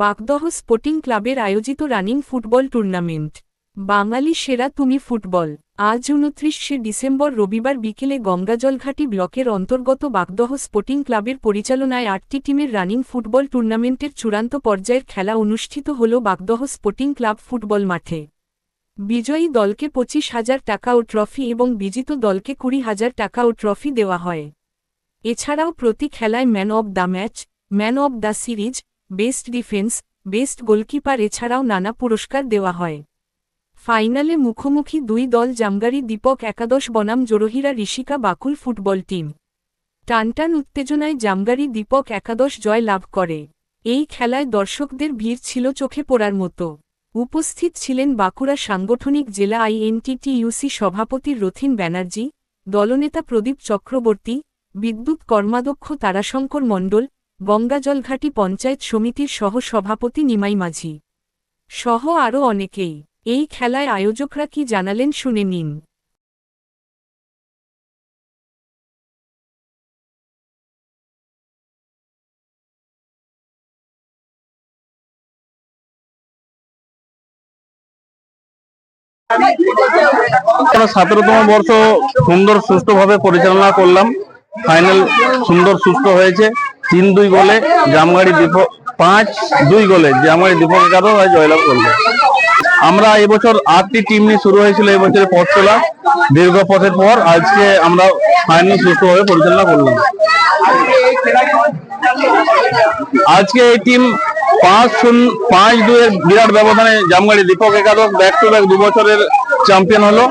বাগদহ sporting ক্লাবের আয়োজিত running football tournament. বাঙালি সেরা তুমি ফুটবল। আজ উনত্রিশে ডিসেম্বর রবিবার বিকেলে গঙ্গাজলঘাটি ব্লকের অন্তর্গত বাগদহ স্পোর্টিং ক্লাবের পরিচালনায় আটটি টিমের রানিং ফুটবল টুর্নামেন্টের চূড়ান্ত পর্যায়ের খেলা অনুষ্ঠিত হল বাগদহ স্পোর্টিং ক্লাব ফুটবল মাঠে। বিজয়ী দলকে পঁচিশ হাজার টাকা ও ট্রফি এবং বিজিত দলকে কুড়ি হাজার টাকা ও ট্রফি দেওয়া হয়। এছাড়াও প্রতি খেলায় man of the match, man of the series best defence, best goalkeeper এছাড়াও নানা পুরস্কার দেওয়া হয়। ফাইনালে মুখোমুখি দুই দল জামগারি দীপক একাদশ, বনাম জোরহিরা, ঋষিকা বাকুল ফুটবল টিম। টানটান উত্তেজনায় জামগারি দীপক একাদশ জয় লাভ করে। এই খেলায় দর্শকদের ভিড় ছিল চোখে পড়ার মতো। উপস্থিত ছিলেন বাঁকুড়া সাংগঠনিক জেলা আইএনটিটিইউসি সভাপতি রথিন ব্যানার্জি, দলনেতা প্রদীপ চক্রবর্তী, বিদ্যুৎ কর্মাধ্যক্ষ তারাশঙ্কর মণ্ডল গঙ্গাজলঘাটি পঞ্চায়েত সমিতির সহ সভাপতি নিমাই মাঝি। সহ আরও অনেকেই, এই খেলায় আয়োজকরা কি জানালেন শুনে নিন। সতেরোতম বর্ষ সুন্দর সুষ্ঠুভাবে পরিচালনা করলাম। ফাইনাল সুন্দর সুস্থ হয়েছে। তিন দুই গোলে জামগাড়ি দীপক পাঁচ দুই গোলে জামগাড়ি দীপক একাদশ হয় জয়লাভ করল। আমরা এবছর আটটি টিম নিয়ে শুরু হয়েছিল এবছরের পথ চলা দীর্ঘ পথের পর আজকে আমরা ফাইনাল সুস্থভাবে পরিচালনা করলাম। আজকে এই টিম পাঁচ শূন্য, পাঁচ দুয়ের বিরাট ব্যবধানে জামগাড়ি দীপক একাদশ ব্যাক টু ব্যাক দু বছরের চ্যাম্পিয়ন হলো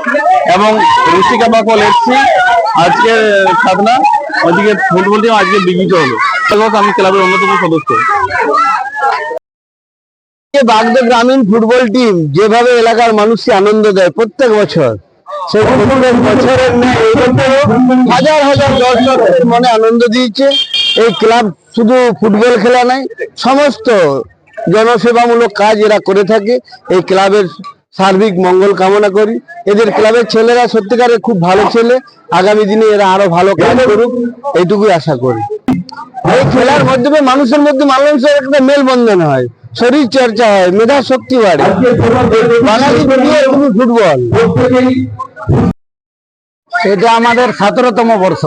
এবং ঋষিকা বাকল এসছি আজকে সাধনা ওদিকে ফুটবল টিম আজকে বিজিত হলো। আমি ক্লাবের অন্যতম সদস্য। বাগদা গ্রামীণ ফুটবল টিম যেভাবে এলাকার মানুষকে আনন্দ দেয় প্রত্যেক বছর হাজার মনে আনন্দ দিয়েছে। এই ক্লাব শুধু ফুটবল খেলা নাই সমস্ত জনসেবামূলক কাজ এরা করে থাকে। এই ক্লাবের সার্বিক মঙ্গল কামনা করি। এদের ক্লাবের ছেলেরা সত্যিকারের খুব ভালো ছেলে। আগামী দিনে এরা আরও ভালো কাজ করুক এইটুকুই আশা করি। এই খেলার মাধ্যমে মানুষের মধ্যে মানুষের একটা মেলবন্ধন হয় শরীর চর্চা হয় মেধা শক্তি বাড়ে। বাঙালি ফুটবল। এটা আমাদের সতেরোতম বর্ষ।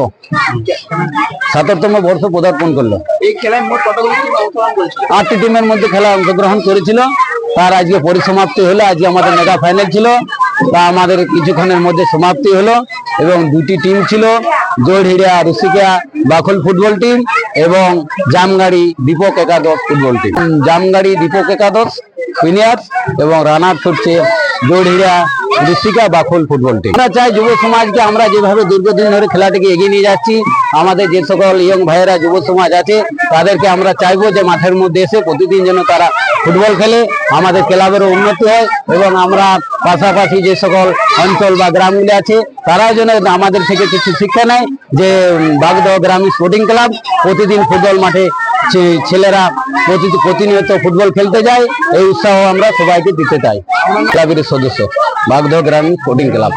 সতেরোতম বর্ষ পদার্পণ করল। এই খেলায় মোট কতগুলো টিম অংশগ্রহণ করেছিল? আটটি টিমের মধ্যে খেলা অংশগ্রহণ করেছিল। তার আজকে পরিসমাপ্তি হলো, আজকে আমাদের মেগা ফাইনাল ছিল, তা আমাদের কিছুক্ষণের মধ্যে সমাপ্তি হলো এবং দুটি টিম ছিল জোড়হিড়া রসিকা বাখল ফুটবল টিম এবং জামগাড়ি দীপক একাদশ ফুটবল টিম জামগাড়ি দীপক একাদশ সিনিয়ার্স এবং রানার্স হচ্ছে জোড়হিড়া ঋষিকা বাখল ফুটবল টিম আমরা চাই যুব সমাজকে আমরা যেভাবে দীর্ঘদিন ধরে খেলাটিকে এগিয়ে নিয়ে যাচ্ছি, আমাদের যে সকল ইয়ং ভাইয়েরা, যুব সমাজ আছে, তাদেরকে আমরা চাইব যে মাঠের মধ্যে এসে প্রতিদিন যেন তারা ফুটবল খেলে, আমাদের ক্লাবেরও উন্নতি হয় এবং আমরা পাশাপাশি যে সকল অঞ্চল বা গ্রামগুলি আছে, তারাও যেন আমাদের থেকে কিছু শিক্ষা নেয় যে বাগদহ গ্রামীণ স্পোর্টিং ক্লাব প্রতিদিন ফুটবল মাঠে ছেলেরা প্রতি- প্রতিনিয়ত ফুটবল খেলতে যায়। এই উৎসাহ আমরা সবাইকে দিতে চাই। ক্লাবের সদস্য। বাগদহ গ্রামীণ স্পোর্টিং ক্লাব